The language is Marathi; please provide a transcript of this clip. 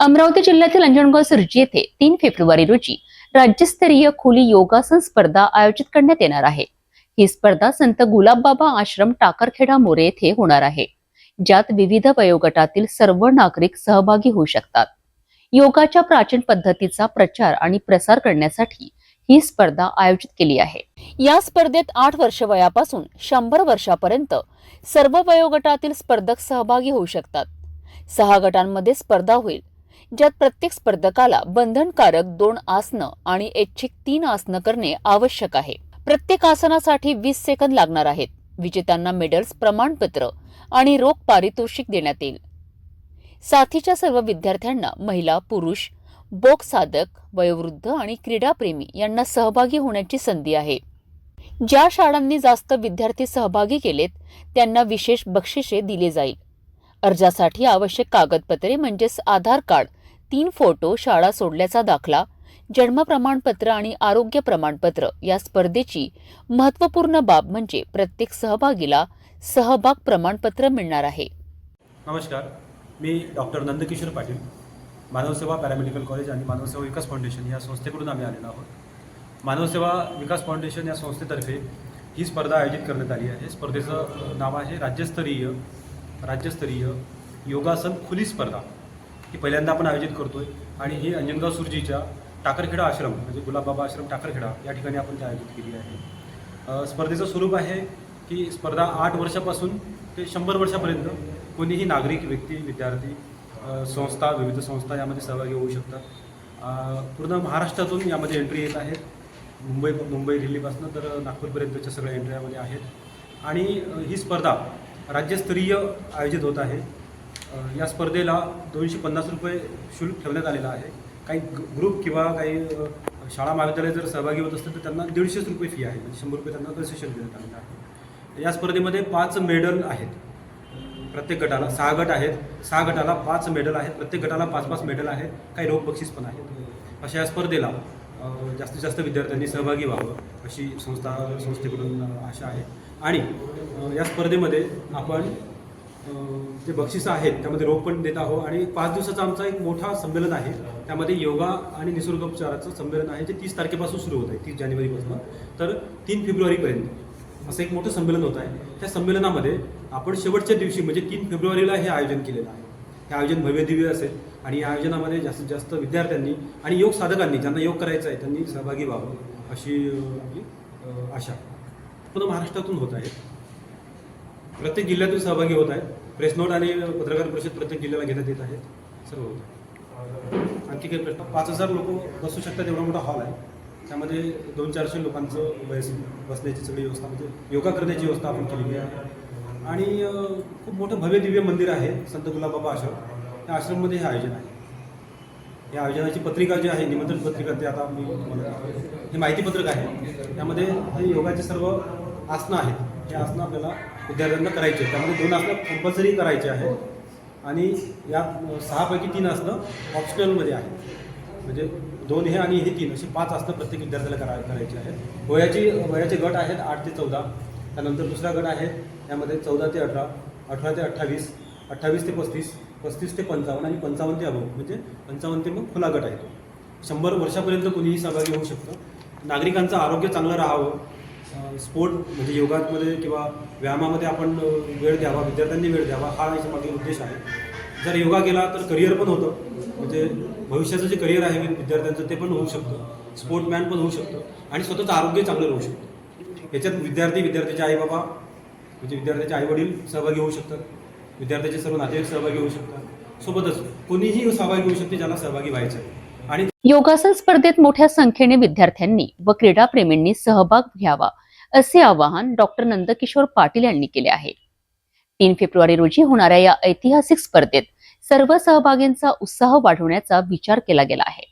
अमरावती जिल्ह्यातील अंजनगाव सुरजी येथे तीन फेब्रुवारी रोजी राज्यस्तरीय खुली योगासन स्पर्धा आयोजित करण्यात येणार आहे. ही स्पर्धा संत गुलाबबाबा आश्रम टाकरखेडा मोरे येथे होणार आहे ज्यात विविध वयोगटातील सर्व नागरिक सहभागी होऊ शकतात. योगाच्या प्राचीन पद्धतीचा प्रचार आणि प्रसार करण्यासाठी ही स्पर्धा आयोजित केली आहे. या स्पर्धेत आठ वर्ष वयापासून शंभर वर्षापर्यंत सर्व वयोगटातील स्पर्धक सहभागी होऊ शकतात. सहा गटांमध्ये स्पर्धा होईल ज्यात प्रत्येक स्पर्धकाला बंधनकारक दोन आसनं आणि ऐच्छिक तीन आसनं करणे आवश्यक आहे. प्रत्येक आसनासाठी वीस सेकंद लागणार आहेत. विजेत्यांना मेडल्स प्रमाणपत्र आणि रोख पारितोषिक देण्यात येईल. साथीच्या सर्व विद्यार्थ्यांना महिला पुरुष बोक साधक वयोवृद्ध आणि क्रीडाप्रेमी यांना सहभागी होण्याची संधी आहे. ज्या शाळांनी जास्त विद्यार्थी सहभागी केलेत त्यांना विशेष बक्षिसे दिले जाईल. अर्जासाठी आवश्यक कागदपत्रे म्हणजेच आधार कार्ड तीन फोटो शाळा सोडल्याचा दाखला जन्म प्रमाणपत्र आणि आरोग्य प्रमाणपत्र या स्पर्धेची महत्त्वपूर्ण बाब म्हणजे प्रत्येक सहभागीला सहभाग प्रमाणपत्र मिळणार आहे. नमस्कार मी doctor Nandkishor Patil Manavseva paramedical college आणि मानवसेवा विकास फाउंडेशन या संस्थेकडून आम्ही आलेलो आहोत. मानवसेवा विकास फाउंडेशन या संस्थेतर्फे ही स्पर्धा आयोजित करण्यात आली आहे. स्पर्धेचं नाव आहे राज्यस्तरीय राज्यस्तरीय योगासन खुली स्पर्धा. ही पहिल्यांदा आपण आयोजित करतोय आणि ही अंजनगाव सुरजीच्या टाकरखेडा आश्रम म्हणजे गुलाबबाबा आश्रम टाकरखेडा या ठिकाणी आपण ती आयोजित केली आहे. स्पर्धेचं स्वरूप आहे की स्पर्धा आठ वर्षापासून ते शंभर वर्षापर्यंत कोणीही नागरिक व्यक्ती विद्यार्थी संस्था विविध संस्था यामध्ये सहभागी होऊ शकतात. पूर्ण महाराष्ट्रातून यामध्ये एंट्री येत आहेत. मुंबई मुंबई दिल्लीपासून तर नागपूरपर्यंतच्या सगळ्या एंट्र्यामध्ये आहेत. आणि ही स्पर्धा राज्यस्तरीय आयोजित होत आहे. या स्पर्धेला दोनशे पन्नास रुपये शुल्क ठेवण्यात आलेलं आहे. काही ग्रुप किंवा काही शाळा महाविद्यालय जर सहभागी होत असतील तर त्यांना दीडशेच रुपये फी आहे. म्हणजे शंभर रुपये त्यांना कन्सेशन देण्यात आलेलं आहे. या स्पर्धेमध्ये पाच मेडल आहेत. प्रत्येक गटाला सहा गट आहेत. सहा गटाला पाच मेडल आहेत. प्रत्येक गटाला पाच पाच मेडल आहेत. काही रोख बक्षीस पण आहेत. अशा या स्पर्धेला जास्तीत जास्त विद्यार्थ्यांनी सहभागी व्हावं अशी संस्था संस्थेकडून आशा आहे. आणि या स्पर्धेमध्ये आपण जे बक्षिसं आहेत त्यामध्ये रोख पण देत आहोत आणि पाच दिवसाचा आमचा एक मोठा संमेलन आहे. त्यामध्ये योगा आणि निसर्गोपचाराचं संमेलन आहे जे तीस तारखेपासून सुरू होत आहे तीस जानेवारीपासून. तर तीन फेब्रुवारीपर्यंत असं एक मोठं संमेलन होत आहे. त्या संमेलनामध्ये आपण शेवटच्या दिवशी म्हणजे तीन फेब्रुवारीला हे आयोजन केलेलं आहे. हे आयोजन भव्यदिव्य असेल आणि या आयोजनामध्ये जास्तीत जास्त विद्यार्थ्यांनी आणि योग साधकांनी ज्यांना योग करायचा आहे त्यांनी सहभागी व्हावं अशी आपली आशा पूर्ण महाराष्ट्रातून होत आहे. प्रत्येक जिल्ह्यातून सहभागी होत आहेत. प्रेस नोट आणि पत्रकार परिषद प्रत्येक जिल्ह्याला घेण्यात येत आहेत. सर्व होत आहे आणखी काही प्रश्न? पाच हजार लोक बसू शकतात एवढा मोठा हॉल आहे. त्यामध्ये दोन चारशे लोकांचं बस बसण्याची सगळी व्यवस्था म्हणजे योगा करण्याची व्यवस्था आपण केलेली आहे. आणि खूप मोठं भव्य दिव्य मंदिर आहे संत गुलाबाबा आश्रम. त्या आश्रममध्ये हे आयोजन आहे. या आयोजनाची पत्रिका जी आहे निमंत्रण पत्रिका ते आता मी तुम्हाला हे माहितीपत्रक आहे. त्यामध्ये हे योगाचे सर्व आसनं आहेत. हे आसनं आपल्याला विद्यार्थ्यांना करायचे. त्यामध्ये दोन आसनं कंपल्सरी करायचे आहेत आणि यात सहापैकी तीन आसनं ऑप्शनलमध्ये आहेत म्हणजे दोन हे आणि हे तीन असे पाच आसनं प्रत्येक विद्यार्थ्याला करा करायचे आहेत. वयाची वयाचे गट आहेत आठ ते चौदा. त्यानंतर दुसरा गट आहे त्यामध्ये चौदा ते अठरा अठरा ते अठ्ठावीस अठ्ठावीस ते पस्तीस पस्तीस ते पंचावन्न आणि पंचावन्न ते अभव म्हणजे पंचावन्न ते मग खुला गट आहे तो. शंभर वर्षापर्यंत कोणीही सहभागी होऊ शकतं. नागरिकांचं आरोग्य चांगलं राहावं. स्पोर्ट म्हणजे योगामध्ये किंवा व्यायामामध्ये आपण वेळ द्यावा विद्यार्थ्यांनी वेळ द्यावा हा याच्या मागे उद्देश आहे. जर योगा केला तर करिअर पण होतं. म्हणजे भविष्याचं जे करिअर आहे विद्यार्थ्यांचं ते पण होऊ शकतं. स्पोर्टमॅन पण होऊ शकतं. आणि स्वतःचं आरोग्य चांगलं राहू शकतं. याच्यात विद्यार्थी विद्यार्थ्याचे आईबाबा म्हणजे विद्यार्थ्याचे आईवडील सहभागी होऊ शकतात. विद्यार्थ्याचे सर्व नातेवाईक सहभागी होऊ शकतात. सोबतच कोणीही सहभागी होऊ शकते ज्याला सहभागी व्हायचं आहे. आणि योगासन स्पर्धेत मोठ्या संख्येने विद्यार्थ्यांनी व क्रीडाप्रेमींनी सहभाग घ्यावा. असे आवाहन डॉक्टर नंदकिशोर पाटील यांनी केले आहे. तीन फेब्रुवारी रोजी होणाऱ्या या ऐतिहासिक स्पर्धेत सर्व सहभागींचा उत्साह वाढवण्याचा विचार केला गेला आहे.